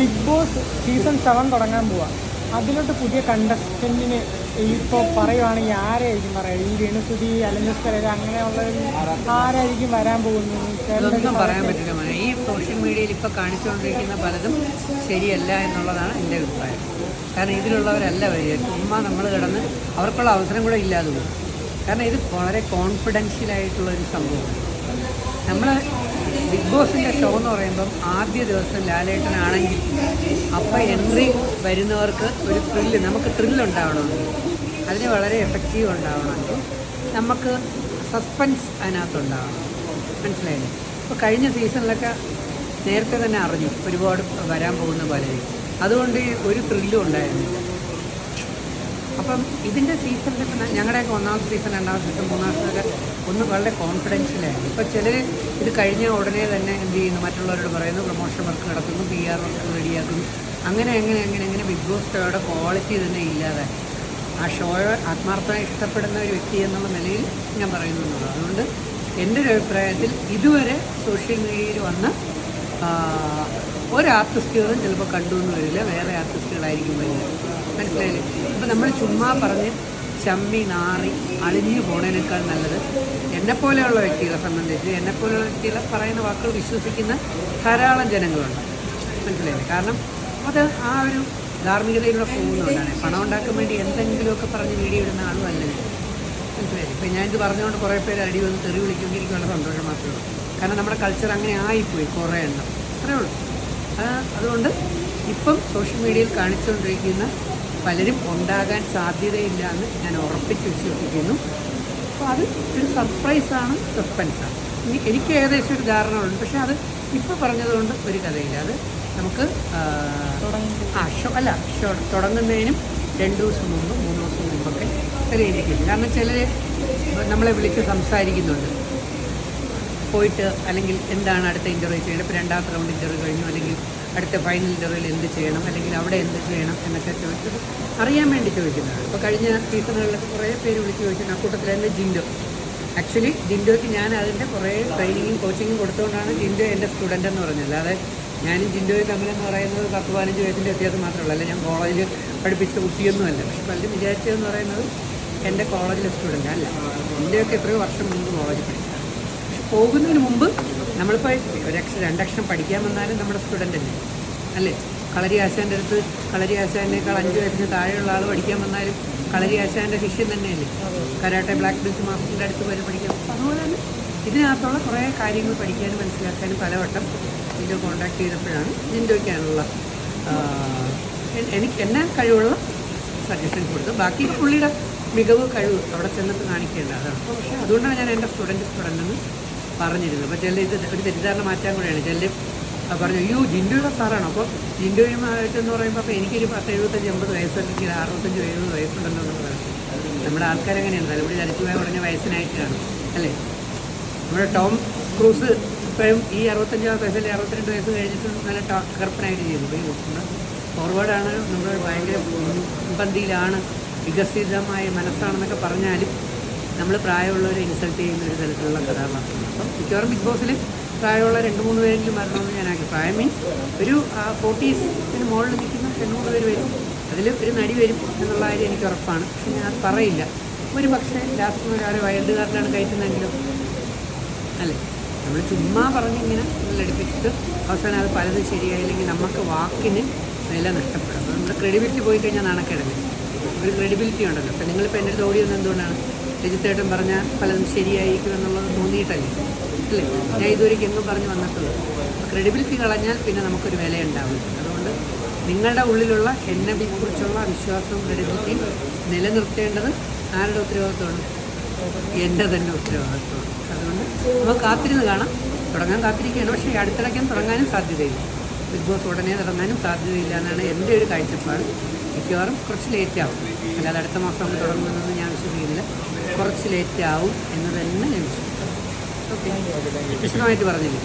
Big boss season seven തുടങ്ങാൻ പോവാ. അതിലോട്ട് പുതിയ കണ്ടസ്റ്റന്റിന് ഇപ്പോൾ പറയുവാണെങ്കിൽ ആരായിരിക്കും പറയുക ഈ രേണുസുതി അലഞ്ചസ്കര അങ്ങനെയുള്ള ആരായിരിക്കും വരാൻ പോകുന്നത്? പറയാൻ പറ്റില്ല ഈ സോഷ്യൽ മീഡിയയിൽ ഇപ്പോൾ കാണിച്ചുകൊണ്ടിരിക്കുന്ന പലതും ശരിയല്ല എന്നുള്ളതാണ് എന്റെ അഭിപ്രായം. കാരണം ഇതിലുള്ളവരല്ല വരിക. ചുമ്മാ നമ്മൾ കിടന്ന് അവർക്കുള്ള അവസരം കൂടെ ഇല്ലാതെ പോകും. കാരണം ഇത് വളരെ കോൺഫിഡൻഷ്യൽ ആയിട്ടുള്ള ഒരു സംഭവമാണ്. നമ്മൾ ബിഗ് ബോസിന്റെ ഷോ എന്ന് പറയുമ്പം ആദ്യ ദിവസം ലാലേട്ടനാണെങ്കിൽ അപ്പം എൻട്രി വരുന്നവർക്ക് ഒരു ത്രില്ല് നമുക്ക് ത്രില്ലുണ്ടാവണമെങ്കിൽ അതിന് വളരെ എഫക്റ്റീവ് ഉണ്ടാവണമെങ്കിൽ നമുക്ക് സസ്പെൻസ് അതിനകത്തുണ്ടാവണം മനസ്സിലായില്ലേ? ഇപ്പോൾ കഴിഞ്ഞ സീസണിലൊക്കെ നേരത്തെ തന്നെ അറിഞ്ഞു ഒരുപാട് വരാൻ പോകുന്ന പലരും അതുകൊണ്ട് ഒരു ത്രില്ലും ഉണ്ടായിരുന്നില്ല. അപ്പം ഇതിന്റെ സീസണിൽ ഞങ്ങളുടെയൊക്കെ ഒന്നാമത്തെ സീസൺ രണ്ടാമത്തെ സീസൺ മൂന്നാം സീസണൊക്കെ ഒന്ന് വളരെ കോൺഫിഡൻഷ്യലായിരുന്നു ഇപ്പോൾ ചിലർ ഇത് കഴിഞ്ഞ ഉടനെ തന്നെ എന്ത് ചെയ്യുന്നു? മറ്റുള്ളവരോട് പറയുന്നു പ്രൊമോഷൻ വർക്ക് നടത്തുന്നു പി ആർ വർക്ക് റെഡിയാക്കുന്നു അങ്ങനെ അങ്ങനെ അങ്ങനെ അങ്ങനെ ബിഗ് ബോസ് ഷോയുടെ ക്വാളിറ്റി തന്നെ ഇല്ലാതെ ആ ഷോയെ ആത്മാർത്ഥമായി ഇഷ്ടപ്പെടുന്ന ഒരു വ്യക്തി എന്നുള്ള നിലയിൽ ഞാൻ പറയുന്നു എന്നുള്ളത് അതുകൊണ്ട് എന്റെ ഒരു അഭിപ്രായത്തിൽ ഇതുവരെ സോഷ്യൽ മീഡിയയിൽ വന്ന് ഒരു ആർട്ടിസ്റ്റുകളും ചിലപ്പോൾ കണ്ടു എന്ന് വരില്ല. വേറെ ആർട്ടിസ്റ്റുകളായിരിക്കും വരിക മനസ്സിലായില്ലേ? ഇപ്പം നമ്മൾ ചുമ്മാ പറഞ്ഞ് ചമ്മി നാറി അളിഞ്ഞു പോണേനേക്കാൾ നല്ലത് എന്നെപ്പോലെയുള്ള വ്യക്തികളെ സംബന്ധിച്ച് എന്നെപ്പോലെയുള്ള വ്യക്തികളെ പറയുന്ന വാക്കുകൾ വിശ്വസിക്കുന്ന ധാരാളം ജനങ്ങളുണ്ട്. മനസ്സിലായില്ലേ? കാരണം അത് ആ ഒരു ധാർമ്മികതയിലൂടെ പോകുന്നതുകൊണ്ടാണ്. പണം ഉണ്ടാക്കാൻ വേണ്ടി എന്തെങ്കിലുമൊക്കെ പറഞ്ഞ് വീഡിയോ ഇടുന്ന ആളും അല്ലെങ്കിൽ മനസ്സിലായില്ലേ? ഇപ്പം ഞാനിത് പറഞ്ഞുകൊണ്ട് കുറേ പേര് അടി വന്ന് തെറി വിളിക്കുമെങ്കിൽ സന്തോഷം മാത്രമേ ഉള്ളൂ. കാരണം നമ്മുടെ കൾച്ചർ അങ്ങനെ ആയിപ്പോയി കുറേ എണ്ണം. അത്രേ ഉള്ളൂ. അതുകൊണ്ട് ഇപ്പം സോഷ്യൽ മീഡിയയിൽ കാണിച്ചുകൊണ്ടിരിക്കുന്ന പലരും ഉണ്ടാകാൻ സാധ്യതയില്ല എന്ന് ഞാൻ ഉറപ്പിച്ച് വിശ്വസിക്കുന്നു. അപ്പോൾ അത് ഒരു സർപ്രൈസാണ് സസ്പെൻസാണ് ഇനി എനിക്ക് ഏകദേശം ഒരു ധാരണയുണ്ട് പക്ഷേ അത് ഇപ്പോൾ പറഞ്ഞതുകൊണ്ട് ഒരു കഥയില്ല. അത് നമുക്ക് ആ, ആ ഷോ അല്ല ഷോ തുടങ്ങുന്നതിനും രണ്ട് ദിവസം മുമ്പ് മൂന്ന് ദിവസം മുമ്പൊക്കെ തെളിയിക്കും കാരണം ചിലർ നമ്മളെ വിളിച്ച് സംസാരിക്കുന്നുണ്ട്. പോയിട്ട് അല്ലെങ്കിൽ എന്താണ് അടുത്ത ഇന്റർവ്യൂ ചെയ്യേണ്ടത്? ഇപ്പോൾ രണ്ടാമത്തെ റൗണ്ട് ഇന്റർവ്യൂ കഴിഞ്ഞു. അല്ലെങ്കിൽ അടുത്ത ഫൈനൽ ഇന്റർവ്യൂവിൽ എന്ത് ചെയ്യണം അല്ലെങ്കിൽ അവിടെ എന്ത് ചെയ്യണം എന്നൊക്കെ ചോദിച്ചത് അറിയാൻ വേണ്ടി ചോദിക്കുന്നതാണ്. ഇപ്പോൾ കഴിഞ്ഞ സീസണുകളിലൊക്കെ കുറേ പേര് വിളിച്ച് ചോദിക്കുന്നു ആ കൂട്ടത്തിൽ തന്നെ ജിൻഡോ. ആക്ച്വലി ജിൻഡോയ്ക്ക് ഞാൻ അതിന്റെ കുറേ ട്രെയിനിങ്ങും കോച്ചിങ്ങും കൊടുത്തുകൊണ്ടാണ് ജിൻഡോ എന്റെ സ്റ്റുഡന്റ് എന്ന് പറഞ്ഞത്. അല്ലാതെ ഞാനും ജിൻഡോയും തമ്മിലെന്ന് പറയുന്നത് പത്ത് പതിനഞ്ച് വയസ്സിന്റെ വ്യത്യാസം മാത്രമല്ല. അല്ല ഞാൻ കോളേജിൽ പഠിപ്പിച്ച കുട്ടിയൊന്നുമല്ല. പക്ഷെ പലരും വിചാരിച്ചതെന്ന് പറയുന്നത് എന്റെ കോളേജിലെ സ്റ്റുഡന്റ് അല്ല. ജിൻഡോയൊക്കെ എത്രയോ വർഷം മുമ്പ് കോളേജിൽ പക്ഷെ പോകുന്നതിന് മുമ്പ് നമ്മളിപ്പോൾ ഒരക്ഷരം രണ്ടക്ഷരം പഠിക്കാൻ വന്നാലും നമ്മുടെ സ്റ്റുഡന്റ് അല്ലേ? അല്ലേ? കളരി ആശാന്റെ അടുത്ത് കളരി ആശാനേക്കാൾ അഞ്ച് വയസ്സിന് താഴെയുള്ള ആൾ പഠിക്കാൻ വന്നാലും കളരി ആശാന്റെ ശിഷ്യൻ തന്നെയല്ലേ? കരാട്ടെ ബ്ലാക്ക് ബെൽറ്റ് മാസ്റ്ററിന്റെ അടുത്ത് വരെ പഠിക്കാം. അതുപോലെ തന്നെ ഇതിനകത്തുള്ള കുറേ കാര്യങ്ങൾ പഠിക്കാനും മനസ്സിലാക്കാനും പലവട്ടം ജിൻഡോ കോൺടാക്ട് ചെയ്തപ്പോഴാണ് ജിൻഡോയ്ക്കാനുള്ള എനിക്ക് എന്നെ കഴിവുള്ള സജഷൻ കൊടുത്തു ബാക്കി പുള്ളിയുടെ മികവ് കഴിവ് അവിടെ ചെന്നിട്ട് കാണിക്കേണ്ട അതാണ് പക്ഷേ അതുകൊണ്ടാണ് ഞാൻ എന്റെ സ്റ്റുഡന്റ് സ്റ്റുഡന്റ് എന്ന് പറഞ്ഞിരുന്നത് അപ്പോൾ ചില ഇത് ഒരു തെറ്റിദ്ധാരണ മാറ്റാൻ കൂടെയാണ്. ചില പറഞ്ഞു അയ്യോ ജിൻഡോയുടെ സാറാണ്? അപ്പോൾ ജിൻഡോയുമായിട്ടെന്ന് പറയുമ്പോൾ അപ്പോൾ എനിക്കൊരു പത്ത് എഴുപത്തഞ്ച് എൺപത് വയസ്സ് അല്ലെങ്കിൽ അറുപത്തഞ്ച് എഴുപത് വയസ്സുണ്ടല്ലോ എന്ന് പറയുന്നത് നമ്മുടെ ആൾക്കാരെങ്ങനെയാണ്? തലമുടി ചലിച്ചു പോയ ഉടനെ വയസ്സിനായിട്ട് കാണും അല്ലേ? നമ്മുടെ ടോം ക്രൂസ് ഇപ്പോഴും ഈ അറുപത്തഞ്ചാമത്തെ വയസ്സിൽ അറുപത്തിരണ്ട് വയസ്സ് കഴിഞ്ഞിട്ട് നല്ല കറുപ്പനായിട്ട് ചെയ്തു നമ്മുടെ ഫോർവേഡാണ് നമ്മൾ ഭയങ്കര മുൻപന്തിയിലാണ് വികസിതമായ മനസ്സാണെന്നൊക്കെ പറഞ്ഞാലും നമ്മൾ പ്രായമുള്ളവരെ ഇൻസൾട്ട് ചെയ്യുന്ന ഒരു തരത്തിലുള്ള കഥാപാത്രമാണ്. അപ്പം മിക്കവാറും ബിഗ് ബോസിൽ പ്രായമുള്ള രണ്ട് മൂന്ന് പേരെങ്കിലും വരണമെന്ന് ഞാൻ ആഗ്രഹം പ്രായം മീൻസ് ഒരു ഫോർട്ടീസിന് മുകളിൽ നിൽക്കുന്ന രണ്ട് മൂന്ന് പേര് വരും. അതിൽ ഒരു നടി വരും എന്നുള്ള കാര്യം എനിക്ക് ഉറപ്പാണ്. പക്ഷെ ഞാൻ അത് പറയില്ല. ഒരു പക്ഷേ ലാസ്റ്റ് ഒരാളെ വൈൽഡ് കാർഡിലാണ് കയറ്റുന്നതെങ്കിലും അല്ലേ? നമ്മൾ ചുമ്മാ പറഞ്ഞിങ്ങനെ ഇങ്ങനെ ലടിപ്പിച്ചിട്ട് അവസാനം അത് പലതും ശരിയായില്ലെങ്കിൽ നമുക്ക് വാക്കിന് വില നഷ്ടപ്പെടും. നമ്മുടെ ക്രെഡിബിലിറ്റി പോയി കഴിഞ്ഞാൽ നാണക്കേടല്ലേ? ഒരു ക്രെഡിബിലിറ്റി ഉണ്ടല്ലോ. അപ്പോൾ നിങ്ങളിപ്പോൾ എന്റെ അടുത്ത് ഓടിയത് എന്തുകൊണ്ടാണ്? രജിത്തേട്ടൻ പറഞ്ഞാൽ പലതും ശരിയായിരിക്കും എന്നുള്ളത് തോന്നിയിട്ടല്ലേ? അല്ലേ? ഞാൻ ഇതുവരെയ്ക്ക് എങ്ങും പറഞ്ഞ് വന്നിട്ടുള്ളൂ ക്രെഡിബിലിറ്റി കളഞ്ഞാൽ പിന്നെ നമുക്കൊരു വില ഉണ്ടാവില്ല അതുകൊണ്ട് നിങ്ങളുടെ ഉള്ളിലുള്ള എന്നെ കുറിച്ചുള്ള വിശ്വാസവും ക്രെഡിബിലിറ്റിയും നിലനിർത്തേണ്ടത് ആരുടെ ഉത്തരവാദിത്വമാണ്? എന്റെ തന്നെ ഉത്തരവാദിത്വമാണ്. അതുകൊണ്ട് നമുക്ക് കാത്തിരുന്ന് കാണാം. തുടങ്ങാൻ കാത്തിരിക്കുകയാണ്. പക്ഷേ അടുത്തിടയ്ക്കും തുടങ്ങാനും സാധ്യതയില്ല. ബിഗ് ബോസ് ഉടനെ തുടങ്ങാനും സാധ്യതയില്ല എന്നാണ് എന്റെ ഒരു കാഴ്ചപ്പാട്. മിക്കവാറും കുറച്ച് ലേറ്റ് ആവും. അല്ലാതെ അടുത്ത മാസം അങ്ങ് തുടങ്ങുമെന്നൊന്നും ഞാൻ വിശ്വസിക്കുന്നില്ല. കുറച്ച് ലേറ്റ് ആവും എന്ന് തന്നെ ഞാൻ വിശ്വസിക്കുന്നു. ഓക്കെ വിശദമായിട്ട് പറഞ്ഞില്ലേ?